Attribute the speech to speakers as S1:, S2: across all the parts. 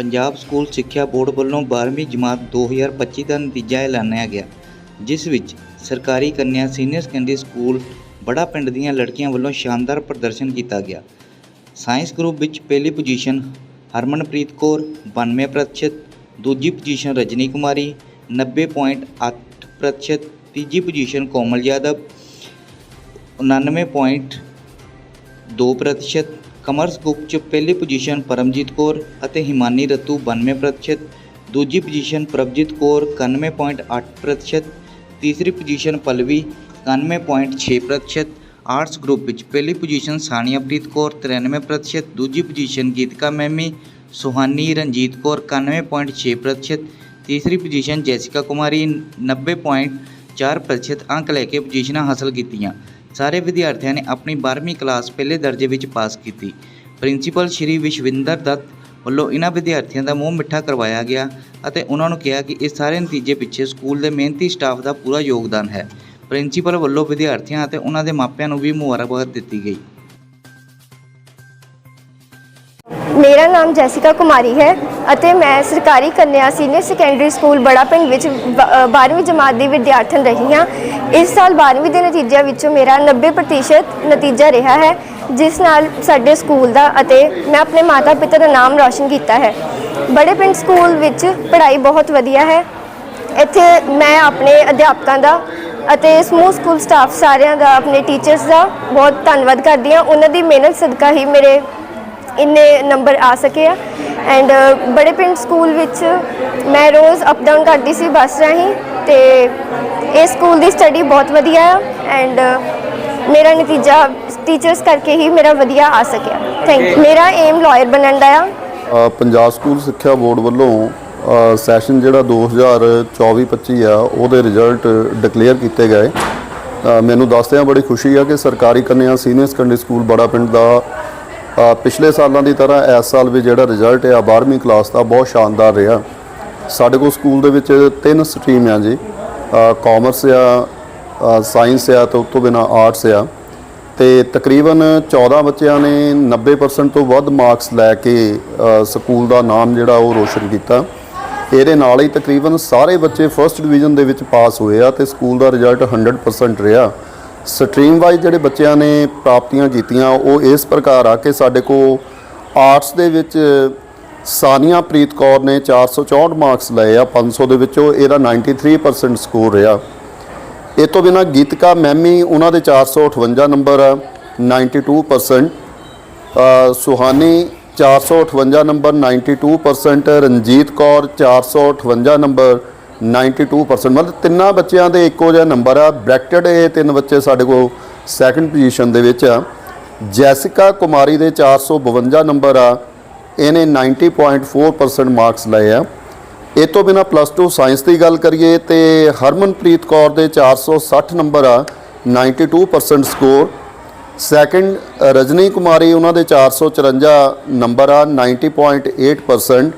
S1: Punjab school ਸਿੱਖਿਆ board ਵੱਲੋਂ 12ਵੀਂ ਜਮਾਤ 2025 ਦਾ ਨਤੀਜਾ ਐਲਾਨਿਆ ਗਿਆ, ਜਿਸ ਵਿੱਚ ਸਰਕਾਰੀ ਕੰਨਿਆ ਸੀਨੀਅਰ ਸੈਕੰਡਰੀ ਸਕੂਲ ਬੜਾ ਪਿੰਡ ਦੀਆਂ ਲੜਕੀਆਂ ਵੱਲੋਂ ਸ਼ਾਨਦਾਰ ਪ੍ਰਦਰਸ਼ਨ ਕੀਤਾ ਗਿਆ। ਸਾਇੰਸ ਗਰੁੱਪ ਵਿੱਚ ਪਹਿਲੀ ਪੋਜੀਸ਼ਨ ਹਰਮਨਪ੍ਰੀਤ ਕੌਰ 92% ਦੂਜੀ ਪੋਜੀਸ਼ਨ ਰਜਨੀ ਕੁਮਾਰੀ 90.8% ਤੀਜੀ position Komal Yadav 99.2% commerce group 'ਚ ਪਹਿਲੀ ਪੋਜੀਸ਼ਨ ਪਰਮਜੀਤ ਕੌਰ ਅਤੇ ਹਿਮਾਨੀ ਰਤੂ 92% ਦੂਜੀ ਪੋਜੀਸ਼ਨ ਪ੍ਰਭਜੀਤ ਕੌਰ 91.8% ਤੀਸਰੀ ਪੋਜੀਸ਼ਨ ਪਲਵੀ 91.6% ਆਰਟਸ ਗਰੁੱਪ ਵਿੱਚ ਪਹਿਲੀ ਪੋਜੀਸ਼ਨ ਸਾਨੀਆਪ੍ਰੀਤ ਕੌਰ 93% ਦੂਜੀ ਪੋਜੀਸ਼ਨ ਗੀਤਕਾ ਮੈਮੀ ਸੁਹਾਨੀ ਰਣਜੀਤ ਕੌਰ 91.6% ਤੀਸਰੀ ਪੋਜੀਸ਼ਨ ਜੈਸਿਕਾ ਕੁਮਾਰੀ 90.4% ਅੰਕ ਲੈ ਕੇ ਪੋਜੀਸ਼ਨਾਂ ਹਾਸਲ ਕੀਤੀਆਂ। ਸਾਰੇ ਵਿਦਿਆਰਥੀਆਂ ਨੇ ਆਪਣੀ 12ਵੀਂ ਕਲਾਸ ਪਹਿਲੇ ਦਰਜੇ ਵਿੱਚ ਪਾਸ ਕੀਤੀ। ਪ੍ਰਿੰਸੀਪਲ ਸ਼੍ਰੀ ਵਿਸ਼ਵਿੰਦਰ ਦੱਤ ਵੱਲੋਂ ਇਹਨਾਂ ਵਿਦਿਆਰਥੀਆਂ ਦਾ ਮੂੰਹ ਮਿੱਠਾ ਕਰਵਾਇਆ ਗਿਆ ਅਤੇ ਉਹਨਾਂ ਨੂੰ ਕਿਹਾ ਕਿ ਇਹ ਸਾਰੇ ਨਤੀਜੇ ਪਿੱਛੇ ਸਕੂਲ ਦੇ ਮਿਹਨਤੀ ਸਟਾਫ ਦਾ ਪੂਰਾ ਯੋਗਦਾਨ ਹੈ। ਪ੍ਰਿੰਸੀਪਲ ਵੱਲੋਂ ਵਿਦਿਆਰਥੀਆਂ ਅਤੇ ਉਹਨਾਂ ਦੇ ਮਾਪਿਆਂ ਨੂੰ ਵੀ ਮੁਬਾਰਕਬਾਦ ਦਿੱਤੀ ਗਈ।
S2: ਮੇਰਾ ਨਾਮ ਜੈਸਿਕਾ ਕੁਮਾਰੀ ਹੈ ਅਤੇ ਮੈਂ ਸਰਕਾਰੀ ਕੰਨਿਆ ਸੀਨੀਅਰ ਸੈਕੰਡਰੀ ਸਕੂਲ ਬੜਾ ਪਿੰਡ ਵਿੱਚ 12ਵੀਂ ਜਮਾਤ ਦੀ ਵਿਦਿਆਰਥਣ ਰਹੀ ਹਾਂ। ਇਸ ਸਾਲ 12ਵੀਂ ਦੇ ਨਤੀਜਿਆਂ ਵਿੱਚੋਂ ਮੇਰਾ 90% ਨਤੀਜਾ ਰਿਹਾ ਹੈ, ਜਿਸ ਨਾਲ ਸਾਡੇ ਸਕੂਲ ਦਾ ਅਤੇ ਮੈਂ ਆਪਣੇ ਮਾਤਾ ਪਿਤਾ ਦਾ ਨਾਮ ਰੌਸ਼ਨ ਕੀਤਾ ਹੈ। ਬੜੇ ਪਿੰਡ ਸਕੂਲ ਵਿੱਚ ਪੜ੍ਹਾਈ ਬਹੁਤ ਵਧੀਆ ਹੈ। ਇੱਥੇ ਮੈਂ ਆਪਣੇ ਅਧਿਆਪਕਾਂ ਦਾ ਅਤੇ ਸਮੂਹ ਸਕੂਲ ਸਟਾਫ ਸਾਰਿਆਂ ਦਾ, ਆਪਣੇ ਟੀਚਰਸ ਦਾ ਬਹੁਤ ਧੰਨਵਾਦ ਕਰਦੀ ਹਾਂ। ਉਹਨਾਂ ਦੀ ਮਿਹਨਤ ਸਦਕਾ ਹੀ ਮੇਰੇ ਇੰਨੇ ਨੰਬਰ ਆ ਸਕੇ ਆ। ਐਂਡ ਬੜੇ ਪਿੰਡ ਸਕੂਲ ਵਿੱਚ ਮੈਂ ਰੋਜ਼ ਅਪ ਡਾਊਨ ਕਰਦੀ ਸੀ ਬੱਸ ਰਾਹੀਂ ਤੇ ਇਹ ਸਕੂਲ ਦੀ ਸਟੱਡੀ ਬਹੁਤ ਵਧੀਆ ਆ। ਐਂਡ ਮੇਰਾ ਨਤੀਜਾ ਟੀਚਰਸ ਕਰਕੇ ਹੀ ਮੇਰਾ ਵਧੀਆ ਆ ਸਕਿਆ। ਥੈਂਕ ਯੂ ਮੇਰਾ ਏਮ ਲਾਇਰ ਬਣਨ ਦਾ ਆ।
S3: ਪੰਜਾਬ ਸਕੂਲ ਸਿੱਖਿਆ ਬੋਰਡ ਵੱਲੋਂ ਸੈਸ਼ਨ ਜਿਹੜਾ 2024-25 ਆ, ਉਹਦੇ ਰਿਜ਼ਲਟ ਡਿਕਲੇਅਰ ਕੀਤੇ ਗਏ। ਮੈਨੂੰ ਦੱਸਦਿਆਂ ਬੜੀ ਖੁਸ਼ੀ ਆ ਕਿ ਸਰਕਾਰੀ ਕੰਨਿਆ ਸੀਨੀਅਰ ਸੈਕੰਡਰੀ ਸਕੂਲ ਬੜਾ ਪਿੰਡ ਦਾ ਪਿਛਲੇ ਸਾਲਾਂ ਦੀ ਤਰ੍ਹਾਂ ਇਸ ਸਾਲ ਵੀ ਜਿਹੜਾ ਰਿਜ਼ਲਟ ਆ 12ਵੀਂ ਕਲਾਸ ਦਾ ਬਹੁਤ ਸ਼ਾਨਦਾਰ ਰਿਹਾ। ਸਾਡੇ ਕੋਲ ਸਕੂਲ ਦੇ ਵਿੱਚ ਤਿੰਨ ਸਟਰੀਮ ਆ ਜੀ। ਕਾਮਰਸ ਆ ਸਾਇੰਸ ਆ ਤੇ ਉਸ ਤੋਂ ਬਿਨਾ ਆਰਟਸ ਆ। ਤੇ ਤਕਰੀਬਨ 14 ਬੱਚਿਆਂ ਨੇ 90% ਤੋਂ ਵੱਧ ਮਾਰਕਸ ਲੈ ਕੇ ਸਕੂਲ ਦਾ ਨਾਮ ਜਿਹੜਾ ਉਹ ਰੋਸ਼ਨ ਕੀਤਾ। ਇਹਦੇ ਨਾਲ ਹੀ ਤਕਰੀਬਨ ਸਾਰੇ ਬੱਚੇ ਫਰਸਟ ਡਿਵੀਜ਼ਨ ਦੇ ਵਿੱਚ ਪਾਸ ਹੋਏ ਆ ਤੇ ਸਕੂਲ ਦਾ ਰਿਜ਼ਲਟ 100% ਰਿਹਾ। ਸਟਰੀਮ ਵਾਈਜ਼ ਜਿਹੜੇ ਬੱਚਿਆਂ ਨੇ ਪ੍ਰਾਪਤੀਆਂ ਕੀਤੀਆਂ ਉਹ ਇਸ ਪ੍ਰਕਾਰ ਆ ਕਿ ਸਾਡੇ ਕੋਲ ਆਰਟਸ ਦੇ ਵਿੱਚ ਸਾਨੀਆ ਪ੍ਰੀਤ ਕੌਰ ਨੇ 464 ਮਾਰਕਸ ਲਏ ਆ 500 ਦੇ ਵਿੱਚੋਂ ਇਹਦਾ 93% ਸਕੋਰ ਰਿਹਾ। ਇਹ ਤੋਂ ਬਿਨਾ ਗੀਤਕਾ ਮੈਮੀ ਉਹਨਾਂ ਦੇ 458 ਨੰਬਰ ਆ 92% ਅ, ਸੁਹਾਨੀ 458 ਨੰਬਰ 92% ਰਣਜੀਤ ਕੌਰ 458 ਨੰਬਰ 92% ਮਤਲਬ ਤਿੰਨਾਂ ਬੱਚਿਆਂ ਦੇ ਇੱਕੋ ਜਿਹਾ ਨੰਬਰ ਆ। ਬ੍ਰੈਕਟਡ ਇਹ ਤਿੰਨ ਬੱਚੇ ਸਾਡੇ ਕੋਲ ਸੈਕੰਡ ਪੋਜੀਸ਼ਨ ਦੇ ਵਿੱਚ ਆ। ਜੈਸਿਕਾ ਕੁਮਾਰੀ ਦੇ 452 ਨੰਬਰ ਆ। ਇਹਨੇ 90.4% ਮਾਰਕਸ ਲਏ ਆ। ਇਹ ਤੋਂ ਬਿਨਾ ਪਲੱਸ 2 ਸਾਇੰਸ ਦੀ ਗੱਲ ਕਰੀਏ ਤੇ ਹਰਮਨਪ੍ਰੀਤ ਕੌਰ ਦੇ 460 ਨੰਬਰ ਆ। 92% ਸਕੋਰ ਸੈਕੰਡ ਰਜਨੀ ਕੁਮਾਰੀ, ਉਹਨਾਂ ਦੇ 454 ਨੰਬਰ ਆ। 90.8%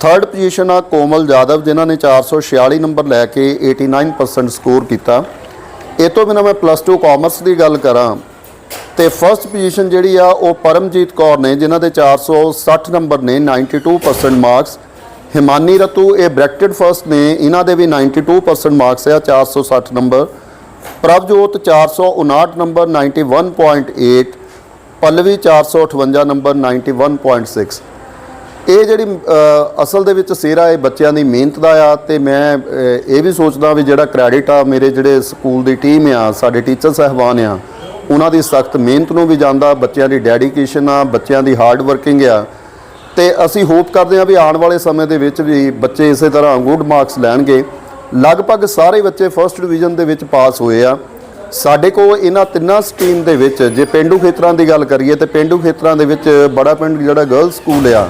S3: ਥਰਡ ਪੋਜੀਸ਼ਨ ਆ ਕੋਮਲ ਜਾਦਵ, ਜਿਨ੍ਹਾਂ ਨੇ 446 ਨੰਬਰ ਲੈ ਕੇ 89% ਸਕੋਰ ਕੀਤਾ। ਇਹ ਤੋਂ ਬਿਨਾ ਮੈਂ ਪਲੱਸ 2 ਕਾਮਰਸ ਦੀ ਗੱਲ ਕਰਾਂ। ਤੇ ਫਰਸਟ ਪੋਜੀਸ਼ਨ ਜਿਹੜੀ ਆ, ਉਹ ਪਰਮਜੀਤ ਕੌਰ ਨੇ, ਜਿਨ੍ਹਾਂ ਦੇ 460 ਨੰਬਰ ਨੇ 92% ਮਾਰਕਸ ਹਿਮਾਨੀ ਰਤੂ, ਇਹ ਬ੍ਰੈਕਟਡ ਫਰਸਟ ਨੇ ਇਹਨਾਂ ਦੇ ਵੀ 92% ਮਾਰਕਸ ਆ 460 number Prabhjot 459 number 91.8 Pallavi 458 number 91.6 ਇਹ ਜਿਹੜੀ ਅਸਲ ਦੇ ਵਿੱਚ ਸਿਹਰਾ ਇਹ ਬੱਚਿਆਂ ਦੀ ਮਿਹਨਤ ਦਾ ਆ ਤੇ ਮੈਂ ਇਹ ਵੀ ਸੋਚਦਾ ਵੀ ਜਿਹੜਾ ਕ੍ਰੈਡਿਟ ਆ ਮੇਰੇ ਜਿਹੜੇ ਸਕੂਲ ਦੀ ਟੀਮ ਆ, ਸਾਡੇ ਟੀਚਰ ਸਹਿਬਾਨ ਆ, ਉਹਨਾਂ ਦੀ ਸਖਤ ਮਿਹਨਤ ਨੂੰ ਵੀ ਜਾਂਦਾ, ਬੱਚਿਆਂ ਦੀ ਡੈਡੀਕੇਸ਼ਨ ਆ, ਬੱਚਿਆਂ ਦੀ ਹਾਰਡ ਵਰਕਿੰਗ ਆ। ਤੇ ਅਸੀਂ ਹੋਪ ਕਰਦੇ ਹਾਂ ਵੀ ਆਉਣ ਵਾਲੇ ਸਮੇਂ ਦੇ ਵਿੱਚ ਵੀ ਬੱਚੇ ਇਸੇ ਤਰ੍ਹਾਂ ਗੁੱਡ ਮਾਰਕਸ ਲੈਣਗੇ। ਲਗਭਗ ਸਾਰੇ ਬੱਚੇ ਫਰਸਟ ਡਿਵੀਜ਼ਨ ਦੇ ਵਿੱਚ ਪਾਸ ਹੋਏ ਆ। ਸਾਡੇ ਕੋਲ ਇਹਨਾਂ ਤਿੰਨਾਂ ਸਟਰੀਮ ਦੇ ਵਿੱਚ, ਜੇ ਪਿੰਡੂ ਖੇਤਰਾਂ ਦੀ ਗੱਲ ਕਰੀਏ ਤੇ ਪਿੰਡੂ ਖੇਤਰਾਂ ਦੇ ਵਿੱਚ ਬੜਾ ਪਿੰਡ ਜਿਹੜਾ ਗਰਲਸ ਸਕੂਲ ਆ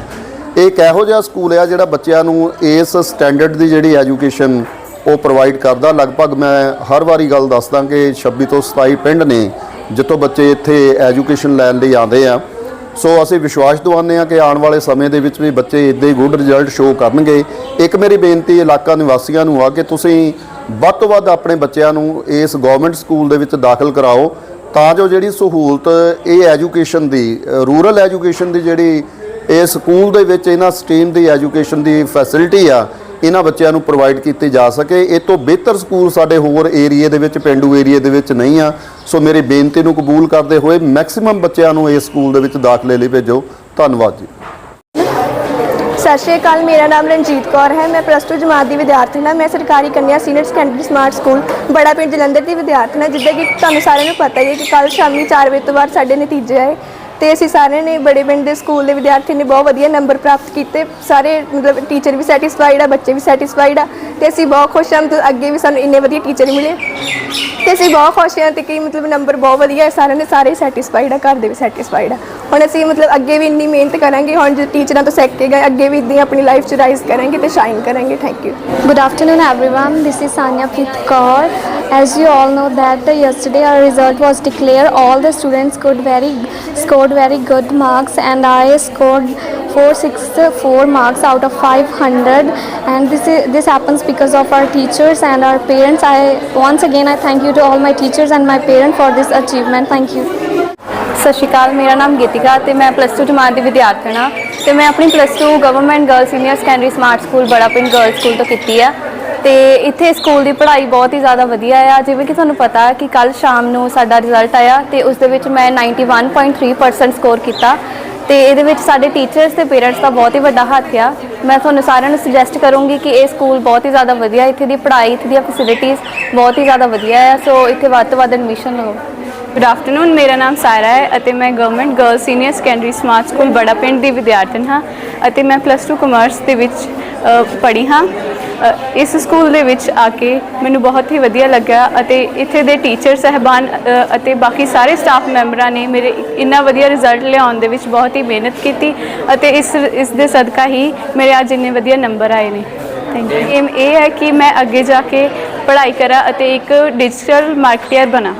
S3: ਇਹ ਇੱਕ ਇਹੋ ਜਿਹਾ ਸਕੂਲ ਆ ਜਿਹੜਾ ਬੱਚਿਆਂ ਨੂੰ ਇਸ ਸਟੈਂਡਰਡ ਦੀ ਜਿਹੜੀ ਐਜੂਕੇਸ਼ਨ ਉਹ ਪ੍ਰੋਵਾਈਡ ਕਰਦਾ। ਲਗਭਗ ਮੈਂ ਹਰ ਵਾਰੀ ਗੱਲ ਦੱਸਦਾ ਕਿ 26 ਤੋਂ 27 ਪਿੰਡ ਨੇ ਜਿੱਥੋਂ ਬੱਚੇ ਇੱਥੇ ਐਜੂਕੇਸ਼ਨ ਲੈਣ ਲਈ ਆਉਂਦੇ ਆ। ਸੋ ਅਸੀਂ ਵਿਸ਼ਵਾਸ ਦਿਵਾਉਂਦੇ ਹਾਂ ਕਿ ਆਉਣ ਵਾਲੇ ਸਮੇਂ ਦੇ ਵਿੱਚ ਵੀ ਬੱਚੇ ਇਦਾਂ ਹੀ ਗੁੱਡ ਰਿਜ਼ਲਟ ਸ਼ੋਅ ਕਰਨਗੇ। ਇੱਕ ਮੇਰੀ ਬੇਨਤੀ ਇਲਾਕਾ ਨਿਵਾਸੀਆਂ ਨੂੰ ਆ ਕਿ ਤੁਸੀਂ ਵੱਧ ਤੋਂ ਵੱਧ ਆਪਣੇ ਬੱਚਿਆਂ ਨੂੰ ਇਸ ਗਵਰਨਮੈਂਟ ਸਕੂਲ ਦੇ ਵਿੱਚ ਦਾਖਲ ਕਰਾਓ। ਤਾਂ ਜੋ ਜਿਹੜੀ ਸਹੂਲਤ ਇਹ ਐਜੂਕੇਸ਼ਨ ਦੀ ਰੂਰਲ ਐਜੂਕੇਸ਼ਨ ਦੀ ਜਿਹੜੀ ਇਹ ਸਕੂਲ ਦੇ ਵਿੱਚ ਇਹਨਾਂ ਸਟਰੀਮ ਦੀ ਐਜੂਕੇਸ਼ਨ ਦੀ ਫੈਸਿਲਿਟੀ ਆ, ਇਹਨਾਂ ਬੱਚਿਆਂ ਨੂੰ ਪ੍ਰੋਵਾਈਡ ਕੀਤੀ ਜਾ ਸਕੇ। ਇਹ ਤੋਂ ਬਿਹਤਰ ਸਕੂਲ ਸਾਡੇ ਹੋਰ ਏਰੀਏ ਦੇ ਵਿੱਚ, ਪਿੰਡੂ ਏਰੀਏ ਦੇ ਵਿੱਚ ਨਹੀਂ ਆ। ਸੋ ਮੇਰੀ ਬੇਨਤੀ ਨੂੰ ਕਬੂਲ ਕਰਦੇ ਹੋਏ ਮੈਕਸਿਮਮ ਬੱਚਿਆਂ ਨੂੰ ਇਸ ਸਕੂਲ ਦੇ ਵਿੱਚ ਦਾਖਲੇ ਲਈ ਭੇਜੋ। ਧੰਨਵਾਦ ਜੀ।
S4: ਸਤਿ ਸ਼੍ਰੀ ਅਕਾਲ, ਮੇਰਾ ਨਾਮ ਰਣਜੀਤ ਕੌਰ ਹੈ। ਮੈਂ ਪਲੱਸ 2 ਜਮਾਤ ਦੀ ਵਿਦਿਆਰਥਣ ਹਾਂ। ਮੈਂ ਸਰਕਾਰੀ ਕੰਨਿਆ senior secondary smart school Bara ਪਿੰਡ ਜਲੰਧਰ ਦੀ ਵਿਦਿਆਰਥਣ ਹਾਂ, ਜਿੱਦਾਂ ਕਿ ਤੁਹਾਨੂੰ ਸਾਰਿਆਂ ਨੂੰ ਪਤਾ ਹੀ ਹੈ ਕਿ ਕੱਲ ਸ਼ਾਮੀ 4 ਵਜੇ ਤੋਂ ਬਾਅਦ ਸਾਡੇ ਨਤੀਜੇ ਆਏ। ਤੇ ਅਸੀਂ ਸਾਰਿਆਂ ਨੇ ਬੜੇ ਪਿੰਡ ਦੇ ਸਕੂਲ ਦੇ ਵਿਦਿਆਰਥੀ ਨੇ ਬਹੁਤ ਵਧੀਆ ਨੰਬਰ ਪ੍ਰਾਪਤ ਕੀਤੇ ਸਾਰੇ ਮਤਲਬ ਟੀਚਰ ਵੀ ਸੈਟੀਸਫਾਈਡ ਆ ਬੱਚੇ ਵੀ ਸੈਟੀਸਫਾਈਡ ਆ ਤੇ ਅਸੀਂ ਬਹੁਤ ਖੁਸ਼ ਹਾਂ ਮਤਲਬ ਅੱਗੇ ਵੀ ਸਾਨੂੰ ਇੰਨੇ ਵਧੀਆ ਟੀਚਰ ਮਿਲੇ ਤੇ ਅਸੀਂ ਬਹੁਤ ਖੁਸ਼ ਹਾਂ ਤੇ ਕਿ ਮਤਲਬ ਨੰਬਰ ਬਹੁਤ ਵਧੀਆ ਹੈ ਸਾਰਿਆਂ ਨੇ ਸਾਰੇ ਸੈਟੀਸਫਾਈਡ ਆ ਘਰ ਦੇ ਵੀ ਸੈਟੀਸਫਾਈਡ ਆ ਹੁਣ ਅਸੀਂ ਮਤਲਬ ਅੱਗੇ ਵੀ ਇੰਨੀ ਮਿਹਨਤ ਕਰਾਂਗੇ ਹੁਣ ਜੇ ਟੀਚਰਾਂ ਤੋਂ ਸਿੱਖ ਕੇ ਗਏ ਅੱਗੇ ਵੀ ਇਦਾਂ ਆਪਣੀ ਲਾਈਫ 'ਚ ਰਾਈਜ਼ ਕਰਾਂਗੇ ਤੇ ਸ਼ਾਈਨ ਕਰਾਂਗੇ thank you
S5: good afternoon everyone. This is Sanya Preet Kaur. As you all know that uh, yesterday our result was declared. All the students scored very scored very good marks, and I scored 464 marks out of 500. And this is this happens because of our teachers and our parents. I once again I thank you to all my teachers and my parents for this achievement. Thank you.
S6: ਸਤਿ ਸ਼੍ਰੀ ਅਕਾਲ ਮੇਰਾ ਨਾਮ ਗੀਤਿਕਾ ਤੇ ਮੈਂ plus 2 ਜਮਾਤ ਦੀ ਵਿਦਿਆਰਥਣ ਹਾਂ ਤੇ ਮੈਂ ਆਪਣੀ plus 2 government girl senior secondary smart school Bara Pind girl school ਤੋਂ ਕੀਤੀ ਆ ਤੇ ਇੱਥੇ ਸਕੂਲ ਦੀ ਪੜ੍ਹਾਈ ਬਹੁਤ ਹੀ ਜ਼ਿਆਦਾ ਵਧੀਆ ਆ। ਜਿਵੇਂ ਕਿ ਤੁਹਾਨੂੰ ਪਤਾ ਕਿ ਕੱਲ ਸ਼ਾਮ ਨੂੰ ਸਾਡਾ ਰਿਜ਼ਲਟ ਆਇਆ ਤੇ ਉਸ ਦੇ ਵਿੱਚ ਮੈਂ 91.3% ਸਕੋਰ ਕੀਤਾ ਤੇ ਇਹਦੇ ਵਿੱਚ ਸਾਡੇ ਟੀਚਰਸ ਤੇ ਪੇਰੈਂਟਸ ਦਾ ਬਹੁਤ ਹੀ ਵੱਡਾ ਹੱਥ ਆ। ਮੈਂ ਤੁਹਾਨੂੰ ਸਾਰਿਆਂ ਨੂੰ ਸੁਜੈਸਟ ਕਰੂੰਗੀ ਕਿ ਇਹ ਸਕੂਲ ਬਹੁਤ ਹੀ ਜ਼ਿਆਦਾ ਵਧੀਆ, ਇੱਥੇ ਦੀ ਪੜ੍ਹਾਈ, ਇੱਥੇ ਦੀਆਂ ਫੈਸਿਲਿਟੀਆਂ ਬਹੁਤ ਹੀ ਜ਼ਿਆਦਾ ਵਧੀਆ ਆ। ਸੋ ਇੱਥੇ ਵੱਧ ਤੋਂ ਵੱਧ ਐਡਮਿਸ਼ਨ ਲਓ। ਗੁੱਡ ਆਫਟਰਨੂਨ ਮੇਰਾ ਨਾਮ ਸਾਇਰਾ ਹੈ ਅਤੇ ਮੈਂ government girl senior secondary smart school Bara Pind ਦੀ ਵਿਦਿਆਰਥਣ ਹਾਂ ਅਤੇ ਮੈਂ ਪਲੱਸ 2 ਕਮਰਸ ਦੇ ਵਿੱਚ ਪੜ੍ਹੀ ਹਾਂ। ਇਸ ਸਕੂਲ ਦੇ ਵਿੱਚ ਆ ਕੇ ਮੈਨੂੰ ਬਹੁਤ ਹੀ ਵਧੀਆ ਲੱਗਾ ਅਤੇ ਇੱਥੇ ਦੇ ਟੀਚਰ, ਸਹਿਬਾਨ ਅਤੇ ਬਾਕੀ ਸਾਰੇ ਸਟਾਫ ਮੈਂਬਰਾਂ ਨੇ ਮੇਰੇ ਇੰਨਾ ਵਧੀਆ ਰਿਜ਼ਲਟ ਲਿਆਉਣ ਦੇ ਵਿੱਚ ਬਹੁਤ ਹੀ ਮਿਹਨਤ ਕੀਤੀ ਅਤੇ ਇਸ ਇਸ ਦੇ ਸਦਕਾ ਹੀ ਮੇਰੇ ਅੱਜ ਇੰਨੇ ਵਧੀਆ ਨੰਬਰ ਆਏ ਨੇ। ਥੈਂਕ ਯੂ ਇਹ ਹੈ ਕਿ ਮੈਂ ਅੱਗੇ ਜਾ ਕੇ ਪੜ੍ਹਾਈ ਕਰਾਂ ਅਤੇ ਇੱਕ ਡਿਜੀਟਲ ਮਾਰਕੀਟਰ ਬਣਾ।